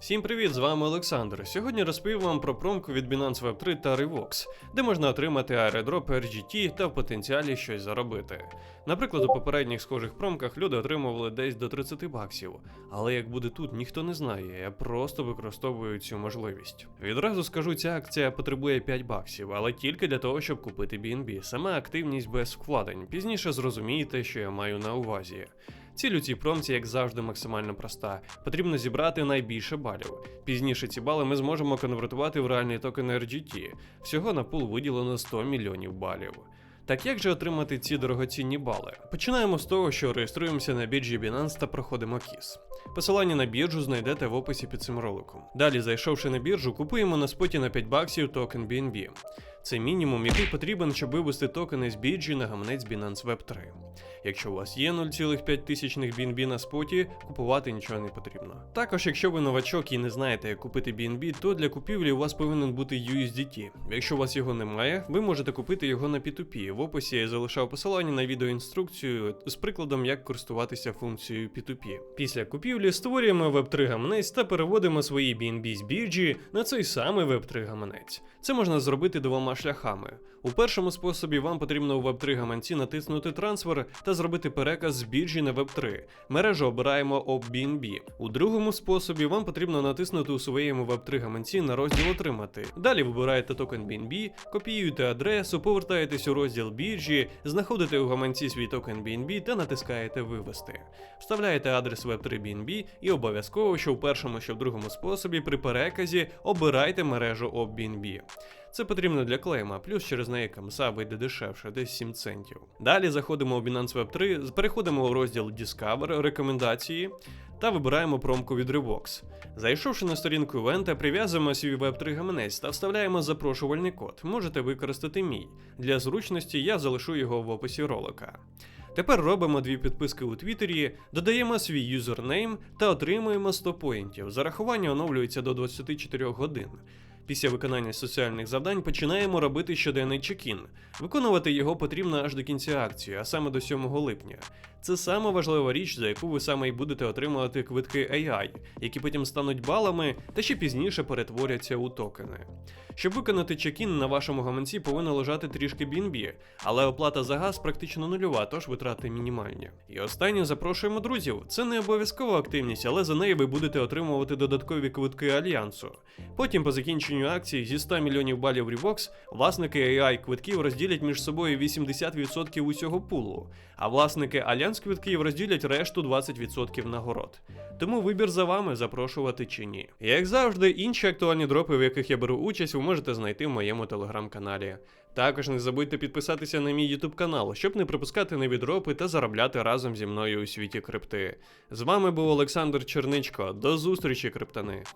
Всім привіт, з вами Олександр. Сьогодні розповім вам про промку від Binance Web3 та Revox, де можна отримати аеродроп RGT та в потенціалі щось заробити. Наприклад, у попередніх схожих промках люди отримували десь до 30 баксів, але як буде тут, ніхто не знає, я просто використовую цю можливість. Відразу скажу, ця акція потребує 5 баксів, але тільки для того, щоб купити BNB. Саме активність без вкладень. Пізніше зрозумієте, що я маю на увазі. Ціль у цій промці, як завжди, максимально проста. Потрібно зібрати найбільше балів. Пізніше ці бали ми зможемо конвертувати в реальний токен RGT. Всього на пул виділено 100 мільйонів балів. Так як же отримати ці дорогоцінні бали? Починаємо з того, що реєструємося на біржі Binance та проходимо кіс. Посилання на біржу знайдете в описі під цим роликом. Далі, зайшовши на біржу, купуємо на споті на 5 баксів токен BNB. Це мінімум, який потрібен, щоб вивести токени з біржі на гаманець Binance Web 3. Якщо у вас є 0,5 тисячних BNB на споті, купувати нічого не потрібно. Також, якщо ви новачок і не знаєте, як купити BNB, то для купівлі у вас повинен бути USDT. Якщо у вас його немає, ви можете купити його на P2P. В описі я залишав посилання на відеоінструкцію з прикладом, як користуватися функцією P2P. Після купівлі створюємо Web3 гаманець та переводимо свої BNB з біржі на цей самий Web3 гаманець. Це можна зробити двома шляхами. У першому способі вам потрібно у Web3 гаманці натиснути трансфер та зробити переказ з біржі на Web3. Мережу обираємо OBNB. У другому способі вам потрібно натиснути у своєму Web3 гаманці на розділ Отримати. Далі вибираєте токен BNB, копіюєте адресу, повертаєтесь у розділ біржі, знаходите у гаманці свій токен BNB та натискаєте Вивести. Вставляєте адрес Web3 BNB і обов'язково, що в першому, що в другому способі при переказі обирайте мережу OBNB. Це потрібно для клейма, плюс через неї камса вийде дешевше, десь 7 центів. Далі заходимо у Binance Web 3, переходимо у розділ Discover, рекомендації та вибираємо промку від Revox. Зайшовши на сторінку івента, прив'язуємо свій Web3 гаманець та вставляємо запрошувальний код. Можете використати мій. Для зручності я залишу його в описі ролика. Тепер робимо дві підписки у Твіттері, додаємо свій юзернейм та отримуємо 100 поінтів. Зарахування оновлюється до 24 годин. Після виконання соціальних завдань починаємо робити щоденний чекін. Виконувати його потрібно аж до кінця акції, а саме до 7 липня. Це саме важлива річ, за яку ви саме й будете отримувати квитки AI, які потім стануть балами та ще пізніше перетворяться у токени. Щоб виконати чекін на вашому гаманці повинно лежати трішки BNB, але оплата за газ практично нульова, тож витрати мінімальні. І останнє запрошуємо друзів. Це не обов'язкова активність, але за неї ви будете отримувати додаткові квитки альянсу. Потім, по закінченню акції зі 100 мільйонів балів Revox, власники AI квитків розділять між собою 80% усього пулу, а власники альянс квитків розділять решту 20% нагород. Тому вибір за вами запрошувати чи ні. Як завжди, інші актуальні дропи, в яких я беру участь, можете знайти в моєму телеграм-каналі. Також не забудьте підписатися на мій YouTube канал, щоб не пропускати нові дропи та заробляти разом зі мною у світі крипти. З вами був Олександр Черничко. До зустрічі, криптани!